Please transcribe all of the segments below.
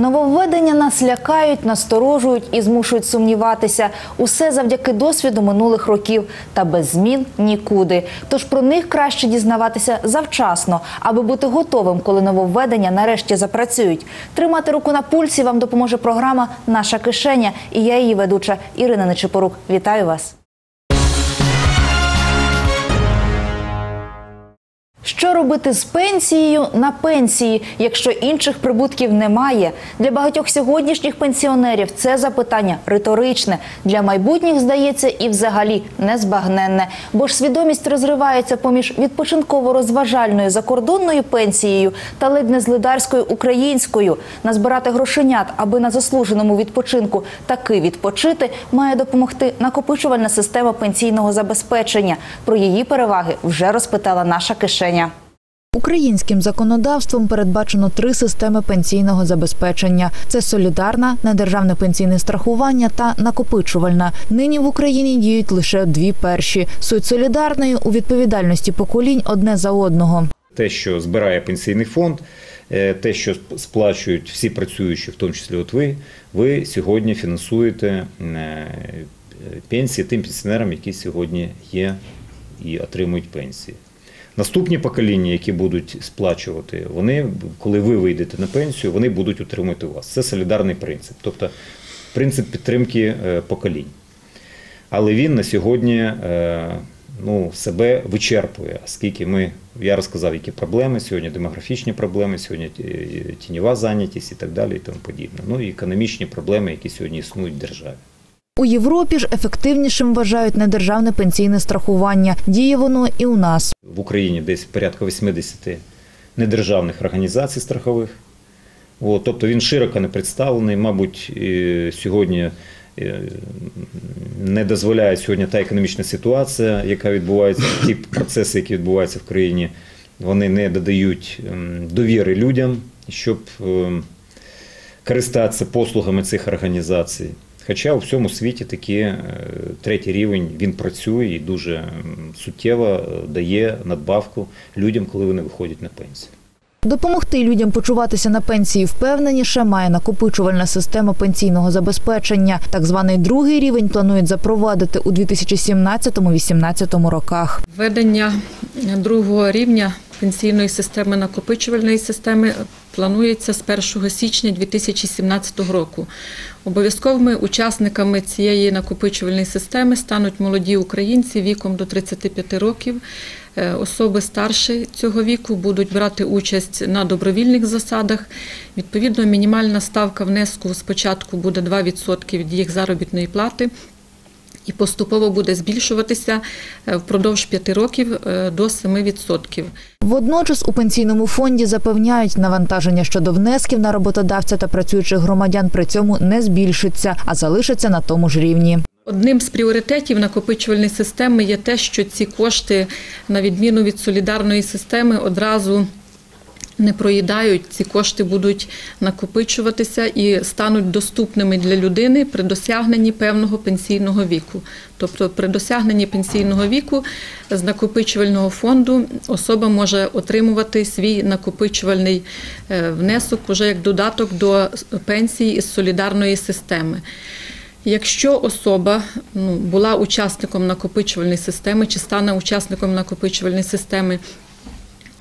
Нововведення нас лякають, насторожують і змушують сумніватися. Усе завдяки досвіду минулих років. Та без змін нікуди. Тож про них краще дізнаватися завчасно, аби бути готовим, коли нововведення нарешті запрацюють. Тримати руку на пульсі вам допоможе програма Наша кишеня. І я її ведуча Ірина Нечипорук. Вітаю вас. Що робити з пенсією на пенсії, якщо інших прибутків немає? Для багатьох сьогоднішніх пенсіонерів це запитання риторичне. Для майбутніх здається і взагалі незбагненне. Бо ж свідомість розривається поміж відпочинково-розважальною закордонною пенсією та ледь не злидарською українською. Назбирати грошенят, аби на заслуженому відпочинку таки відпочити, має допомогти накопичувальна система пенсійного забезпечення. Про її переваги вже розпитала наша кишеня. Українським законодавством передбачено три системи пенсійного забезпечення: це солідарна, недержавне пенсійне страхування та накопичувальна. Нині в Україні діють лише дві перші. Суть солідарної у відповідальності поколінь одне за одного. те, що збирає пенсійний фонд, е, те, що сплачують всі працюючі, в тому числі от ви, ви сьогодні фінансуєте е, пенсії тим пенсіонерам, які сьогодні є і отримують пенсії. Наступні покоління, які будуть сплачувати, вони, коли ви вийдете на пенсію, вони будуть утримувати вас. Це солідарний принцип, тобто принцип підтримки е, поколінь. Але він на сьогодні е, ну, себе вичерпує, оскільки ми, я розказав, які проблеми сьогодні, демографічні проблеми, сьогодні е, тіньова зайнятість і так далі, і тому подібне. Ну і економічні проблеми, які сьогодні існують в державі. У Європі ж ефективнішим вважають недержавне пенсійне страхування. Діє воно і у нас. В Україні десь порядка 80 недержавних організацій страхових. Тобто він широко не представлений. Мабуть, сьогодні е, не дозволяє сьогодні та економічна ситуація, яка відбувається, ті процеси, які відбуваються в країні, вони не додають ем, довіри людям, щоб ем, користатися послугами цих організацій. Хоча у всьому світі такі е, третій рівень він працює і дуже суттєво е, дає надбавку людям, коли вони виходять на пенсію. Допомогти людям почуватися на пенсії впевненіше має накопичувальна система пенсійного забезпечення. Так званий другий рівень планують запровадити у 2017-2018 роках. Введення другого рівня пенсійної системи накопичувальної системи планується з 1 січня 2017 року. Обов'язковими учасниками цієї накопичувальної системи стануть молоді українці віком до 35 років. Е, Особи старші цього віку будуть брати участь на добровільних засадах. Відповідно, мінімальна ставка внеску спочатку буде 2% від їх заробітної плати і поступово буде збільшуватися е, впродовж 5 років е, до 7%. Водночас у пенсійному фонді запевняють, навантаження щодо внесків на роботодавця та працюючих громадян при цьому не збільшиться, а залишиться на тому ж рівні. Одним з пріоритетів накопичувальної системи є те, що ці кошти, на відміну від солідарної системи, одразу не проїдають. Ці кошти будуть накопичуватися і стануть доступними для людини при досягненні певного пенсійного віку. Тобто, при досягненні пенсійного віку з накопичувального фонду особа може отримувати свій накопичувальний е, внесок уже як додаток до пенсії із солідарної системи. Якщо особа ну, була учасником накопичувальної системи чи стане учасником накопичувальної системи,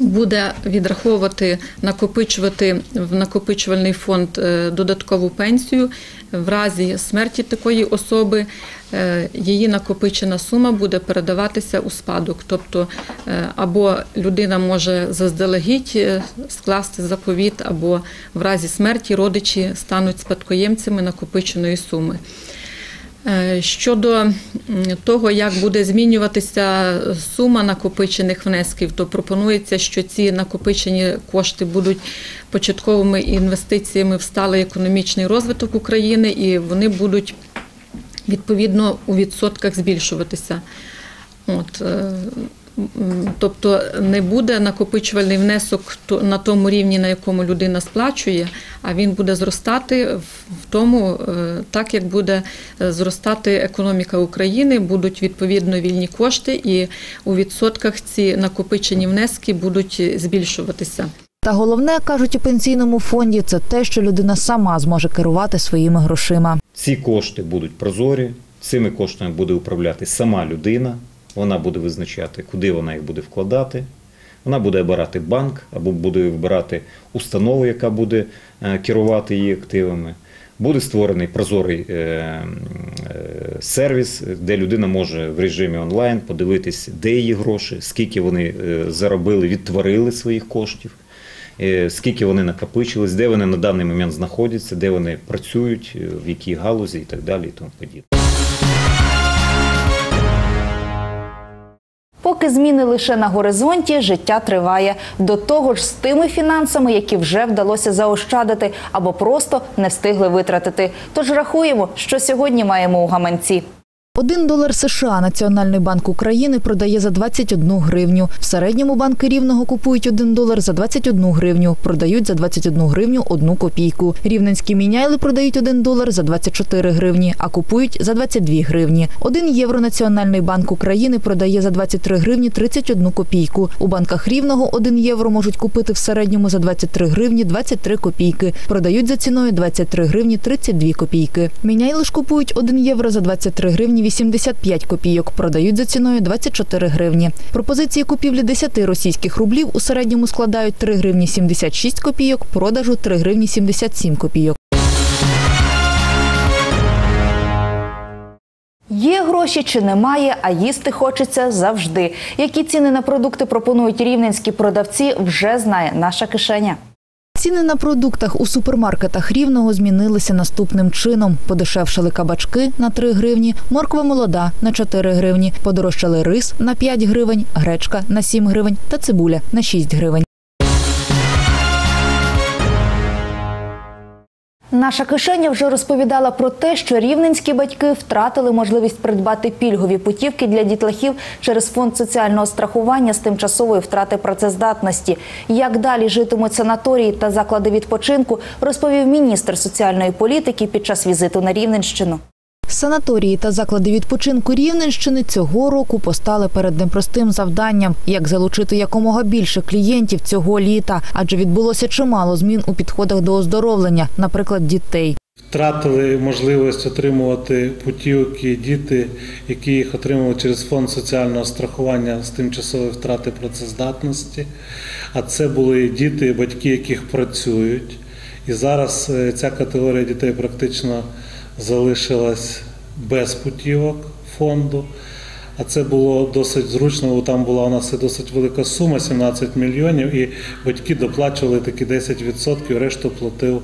буде відраховувати, накопичувати в накопичувальний фонд е, додаткову пенсію, в разі смерті такої особи е, її накопичена сума буде передаватися у спадок. Тобто е, або людина може заздалегідь скласти заповіт, або в разі смерті родичі стануть спадкоємцями накопиченої суми. Е, Щодо того, як буде змінюватися сума накопичених внесків, то пропонується, що ці накопичені кошти будуть початковими інвестиціями в сталий економічний розвиток України, і вони будуть відповідно у відсотках збільшуватися. От, е, тобто не буде накопичувальний внесок то- на тому рівні, на якому людина сплачує, а він буде зростати в в тому, е, так як буде е, зростати економіка України, будуть відповідно вільні кошти, і у відсотках ці накопичені внески будуть збільшуватися. Та головне кажуть у пенсійному фонді це те, що людина сама зможе керувати своїми грошима. Ці кошти будуть прозорі, цими коштами буде управляти сама людина. Вона буде визначати, куди вона їх буде вкладати. Вона буде обирати банк або буде вибирати установу, яка буде е, керувати її активами. Буде створений прозорий е, е, сервіс, де людина може в режимі онлайн подивитись, де її гроші, скільки вони заробили, відтворили своїх коштів, скільки вони накопичились, де вони на даний момент знаходяться, де вони працюють, в якій галузі і так далі. І тому подібне. Поки зміни лише на горизонті, життя триває. До того ж, з тими фінансами, які вже вдалося заощадити або просто не встигли витратити. Тож рахуємо, що сьогодні маємо у гаманці. Один долар США Національний банк України продає за 21 гривню. В середньому банки рівного купують один долар за 21 гривню, продають за 21 гривню одну копійку. Рівненські міняйли продають один долар за 24 гривні, а купують за 22 гривні. Один євро Національний банк України продає за 23 гривні 31 копійку. У банках рівного один євро можуть купити в середньому за 23 гривні 23 копійки. Продають за ціною 23 гривні 32 копійки. Міняйли ж купують 1 євро за 23 гривні 85 копійок. Продають за ціною 24 гривні. Пропозиції купівлі 10 російських рублів у середньому складають 3 гривні 76 копійок, продажу 3 гривні 77 копійок. Є гроші чи немає, а їсти хочеться завжди. Які ціни на продукти пропонують рівненські продавці, вже знає наша кишеня. Ціни на продуктах у супермаркетах рівного змінилися наступним чином: подешевшали кабачки на 3 гривні, морква молода на 4 гривні, подорожчали рис на 5 гривень, гречка на 7 гривень та цибуля на 6 гривень. Наша кишеня вже розповідала про те, що рівненські батьки втратили можливість придбати пільгові путівки для дітлахів через фонд соціального страхування з тимчасової втрати працездатності. Як далі житимуть санаторії та заклади відпочинку, розповів міністр соціальної політики під час візиту на Рівненщину. Санаторії та заклади відпочинку Рівненщини цього року постали перед непростим завданням, як залучити якомога більше клієнтів цього літа, адже відбулося чимало змін у підходах до оздоровлення, наприклад, дітей. Втратили можливість отримувати путівки діти, які їх отримали через фонд соціального страхування з тимчасової втрати працездатності. А це були діти, батьки, яких працюють. І зараз е, ця категорія дітей практично залишилась без путівок фонду. А це було досить зручно, бо там була у нас і досить велика сума 17 мільйонів, і батьки доплачували такі 10%, решту платив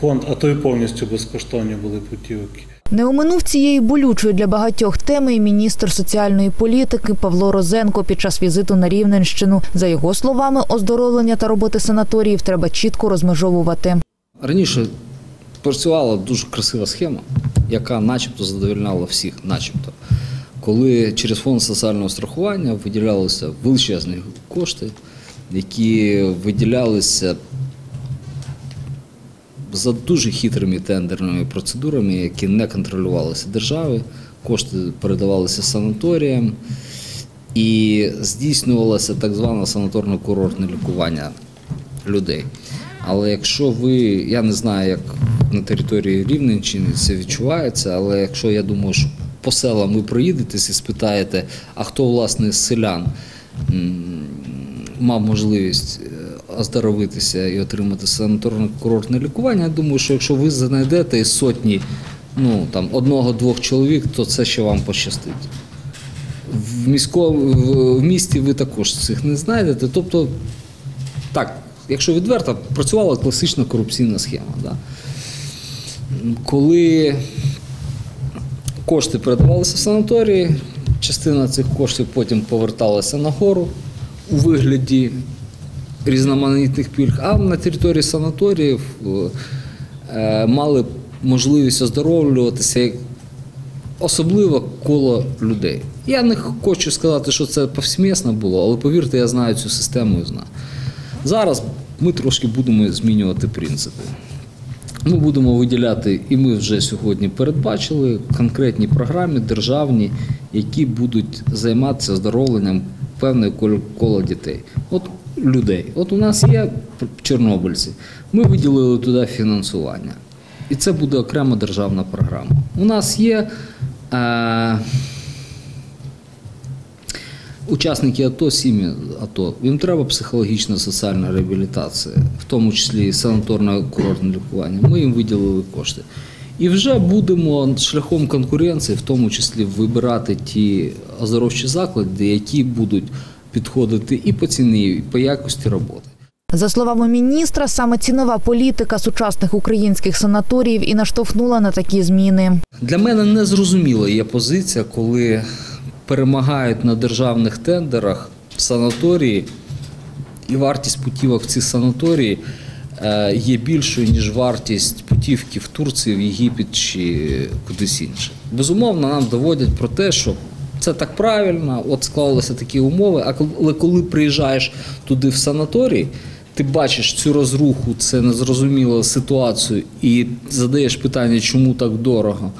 фонд, а то й повністю безкоштовні були путівки. Не оминув цієї болючої для багатьох теми і міністр соціальної політики Павло Розенко під час візиту на Рівненщину. За його словами, оздоровлення та роботи санаторіїв треба чітко розмежовувати. Раніше працювала дуже красива схема, яка начебто задовольняла всіх, начебто. Коли через фонд соціального страхування виділялися величезні кошти, які виділялися за дуже хитрими тендерними процедурами, які не контролювалися державою, кошти передавалися санаторіям і здійснювалося так зване санаторно-курортне лікування людей. Але якщо ви, я не знаю, як на території Рівненщини це відчувається, але якщо я думаю, що по селам ви проїдетесь і спитаєте, а хто власне з селян мав можливість е, оздоровитися і отримати санаторно-курортне лікування, я думаю, що якщо ви знайдете із сотні, ну одного-двох чоловік, то це ще вам пощастить. В міському в місті ви також цих не знайдете. Тобто, так, якщо відверто, працювала класична корупційна схема. Да? Коли кошти передавалися в санаторії, частина цих коштів потім поверталася нагору у вигляді різноманітних пільг, а на території санаторіїв е, мали можливість оздоровлюватися як особливо коло людей. Я не хочу сказати, що це повсімісно було, але повірте, я знаю цю систему і знаю. Зараз ми трошки будемо змінювати принципи. Ми будемо виділяти, і ми вже сьогодні передбачили конкретні програми державні, які будуть займатися оздоровленням певної коло дітей. От людей. От у нас є чорнобильці, ми виділили туди фінансування. І це буде окрема державна програма. У нас є е, учасники АТО, сім'ї АТО. Їм треба психологічна соціальна реабілітація, в тому числі санаторне курортне лікування. Ми їм виділили кошти. І вже будемо шляхом конкуренції, в тому числі, вибирати ті оздоровчі заклади, які будуть підходити і по ціні, і по якості роботи. За словами міністра, саме цінова політика сучасних українських санаторіїв і наштовхнула на такі зміни. Для мене незрозуміла є позиція, коли перемагають на державних тендерах санаторії, і вартість путівок в ці санаторії е, є більшою, ніж вартість путівки в Турції, в Єгипет чи кудись інше. Безумовно, нам доводять про те, що це так правильно, от склалися такі умови. А коли приїжджаєш туди в санаторій, ти бачиш цю розруху, це незрозумілу ситуацію, і задаєш питання, чому так дорого,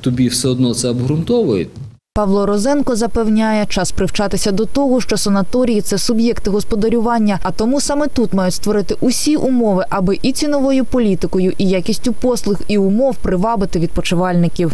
тобі все одно це обґрунтовують. Павло Розенко запевняє, час привчатися до того, що санаторії це суб'єкти господарювання, а тому саме тут мають створити усі умови, аби і ціновою політикою, і якістю послуг і умов привабити відпочивальників.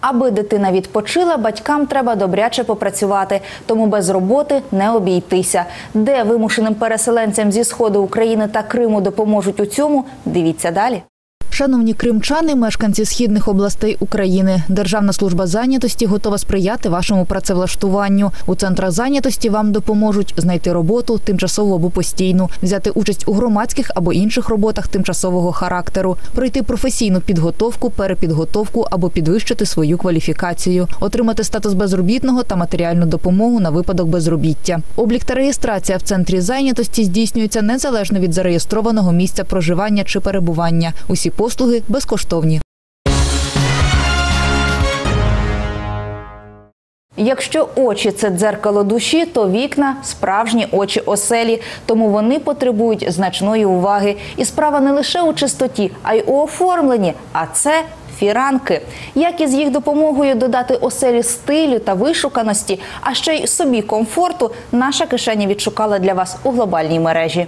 Аби дитина відпочила, батькам треба добряче попрацювати, тому без роботи не обійтися. Де вимушеним переселенцям зі сходу України та Криму допоможуть у цьому? Дивіться далі. Шановні кримчани, мешканці східних областей України, Державна служба зайнятості готова сприяти вашому працевлаштуванню. У центрах зайнятості вам допоможуть знайти роботу тимчасову або постійну, взяти участь у громадських або інших роботах тимчасового характеру, пройти професійну підготовку, перепідготовку або підвищити свою кваліфікацію, отримати статус безробітного та матеріальну допомогу на випадок безробіття. Облік та реєстрація в центрі зайнятості здійснюється незалежно від зареєстрованого місця проживання чи перебування. Усі послуги безкоштовні. Якщо очі це дзеркало душі, то вікна справжні очі оселі, тому вони потребують значної уваги. І справа не лише у чистоті, а й у оформленні. А це фіранки. Як із їх допомогою додати оселі стилю та вишуканості, а ще й собі комфорту, наша кишеня відшукала для вас у глобальній мережі.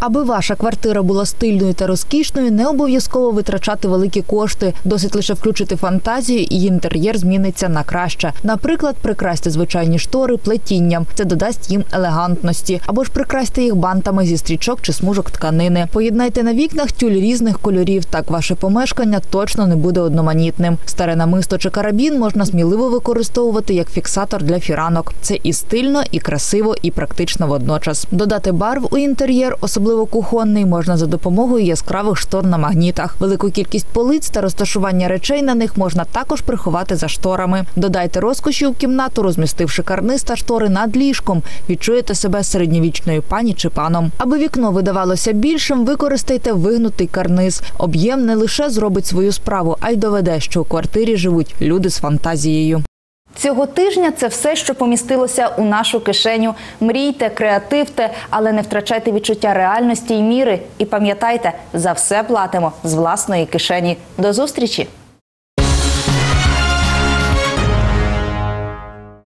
Аби ваша квартира була стильною та розкішною, не обов'язково витрачати великі кошти. Досить лише включити фантазію, і інтер'єр зміниться на краще. Наприклад, прикрасьте звичайні штори плетінням. Це додасть їм елегантності, або ж прикрасьте їх бантами зі стрічок чи смужок тканини. Поєднайте на вікнах тюль різних кольорів. Так ваше помешкання точно не буде одноманітним. Старе намисто чи карабін можна сміливо використовувати як фіксатор для фіранок. Це і стильно, і красиво, і практично водночас. Додати барв у інтер'єр, особливо кухонний, можна за допомогою яскравих штор на магнітах. Велику кількість полиць та розташування речей на них можна також приховати за шторами. Додайте розкоші у кімнату, розмістивши карниз та штори над ліжком. Відчуєте себе середньовічною пані чи паном. Аби вікно видавалося більшим, використайте вигнутий карниз. Об'єм не лише зробить свою справу, а й доведе, що у квартирі живуть люди з фантазією. Цього тижня це все, що помістилося у нашу кишеню. Мрійте, креативте, але не втрачайте відчуття реальності й міри. І пам'ятайте, за все платимо з власної кишені. До зустрічі!